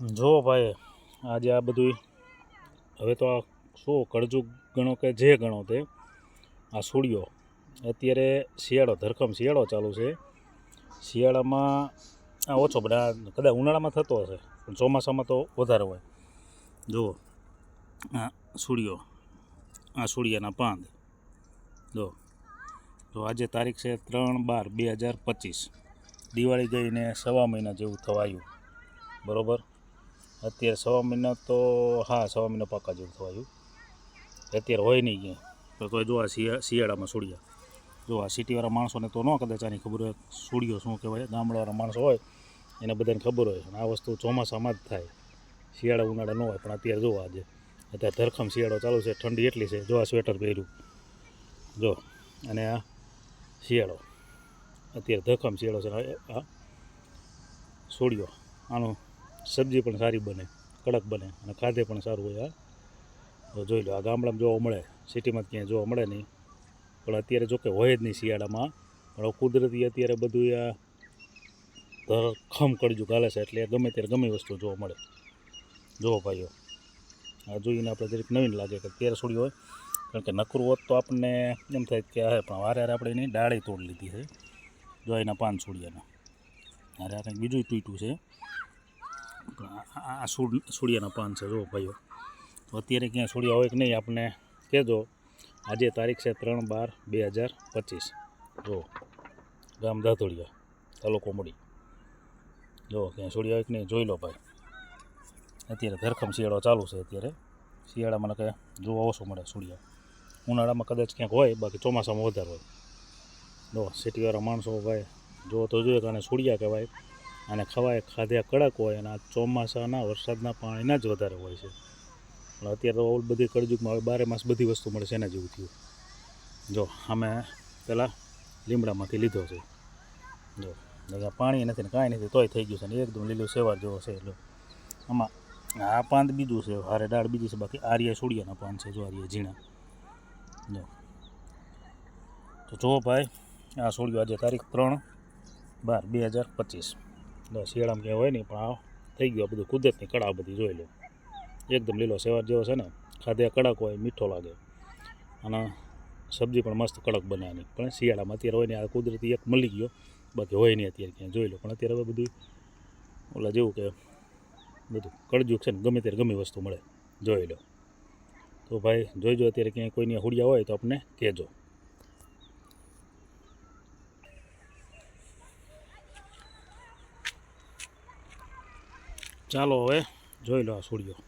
જો ભાઈ, આજે આ બધું હવે તો આ શું કળજુ ગણો કે જે ગણો તે, આ સૂળિયો. અત્યારે શિયાળો, ધરખમ શિયાળો ચાલુ છે. શિયાળામાં આ ઓછો બધા કદાચ ઉનાળામાં થતો હશે, પણ ચોમાસામાં તો વધારે હોય. જુઓ, આ સૂળિયો, આ સૂળિયાના પાંદ. જો તો આજે તારીખ છે ત્રણ બાર બે હજાર પચીસ. દિવાળી ગઈને સવા મહિના જેવું થવાયું. બરોબર? અત્યારે સવા મહિના તો હા, સવા મહિના પાકા જેવું થવાયું. અત્યારે હોય નહીં ક્યાંય. તો જો આ શિયાળામાં સૂળિયા. જો આ સિટીવાળા માણસોને તો ન કદાચ આની ખબર હોય, સૂળિયો શું કહેવાય, ગામડાવાળા માણસો હોય, એને બધાને ખબર હોય. આ વસ્તુ ચોમાસામાં જ થાય. શિયાળા ઉનાળા ન હોય, પણ અત્યારે જો આજે. અત્યારે ધરખમ શિયાળો ચાલુ છે, ઠંડી એટલી છે. જો આ સ્વેટર પહેર્યું. જો, અને આ શિયાળો. અત્યારે ધરખમ શિયાળો છે, આ સોડિયો આનું સબ્જી પણ સારી બને, કડક બને અને ખાધે પણ સારું હોય આ. જોઈ લો, આ ગામડામાં જોવા મળે, સિટીમાં ક્યાંય જોવા મળે નહીં. પણ અત્યારે જોકે હોય જ નહીં શિયાળામાં. પણ કુદરતી અત્યારે બધું આ ધરખમ કરજું ગાલે છે એટલે ગમે ત્યારે ગમે વસ્તુ જોવા મળે. જોવો ભાઈઓ, આ જોઈને આપણે જરીક નવીન લાગે કે ત્યારે સોડી હોય. કારણ કે નકરું હોત તો આપણને એમ થાય કે હે, પણ વારે હારે આપણે એની ડાળી તોડી લીધી છે. જો એના પાન સોડિયાના હારે હારે બીજું તૂટ્યું છે. આ- આ સૂર્યના પાન છે, જો ભાઈઓ. તો અત્યારે ક્યાં સોડિયા હોય કે નહીં આપણે કહેજો. આજે તારીખ છે ત્રણ બાર બે હજાર પચીસ. જો, ગામ દાધોડિયા તાલુકો મળી જો, ક્યાં સૂર્ય હોય કે નહીં, જોઈ લો ભાઈ. અત્યારે ધરખમ શિયાળો ચાલુ છે અત્યારે. શિયાળામાં કે જોવા ઓછો મળે સૂર્યા. ઉનાળામાં કદાચ ક્યાંક હોય, બાકી ચોમાસામાં વધારે હોય. જો, સિટીવાળા માણસો ભાઈ જો તો જોઈએ કારણે સૂર્યા કહેવાય. અને ખવાય ખાધ્યા કડક હોય અને આ ચોમાસાના વરસાદના પાણીના જ વધારે હોય છે. પણ અત્યારે તો ઓલ બધી કળજુગમાં હવે બારે માસ બધી વસ્તુ મળે છે એના જેવું થયું. જો, અમે પહેલાં લીમડામાંથી લીધો છે. જો પાણી નથી ને કાંઈ નથી, તોય થઈ ગયું છે ને એકદમ લીલું સેવાર જેવો છે એટલે. આમાં આ પાંદ બીજું છે, હારે દાળ બીજી છે, બાકી આર્યા સોડિયાના પાન છે, જો આર્યા ઝીણા. જો. તો જુઓ ભાઈ, આ સોડિયો આજે તારીખ ત્રણ બાર બે હજાર પચીસ. એટલે શિયાળામાં ક્યાંય હોય નહીં, પણ આ થઈ ગયું બધું કુદરતની કળા બધી જોઈ લો. એકદમ લીલો સેવાર જેવો છે ને ખાધે કડક હોય, મીઠો લાગે. અને સબ્જી પણ મસ્ત કડક બને પણ શિયાળામાં અત્યારે હોય ને, આ કુદરતી એક મળી ગયો. બાકી હોય નહીં અત્યારે ક્યાંય, જોઈ લો. પણ અત્યારે હવે બધું ઓલા જેવું કે બધું કળજુક છે ને, ગમે ત્યારે ગમે વસ્તુ મળે. જોઈ લો. તો ભાઈ, જોઈજો અત્યારે ક્યાંય કોઈની હુડિયા હોય તો આપણે કહેજો. ચાલો હવે જોઈ લો આ સુડિયો.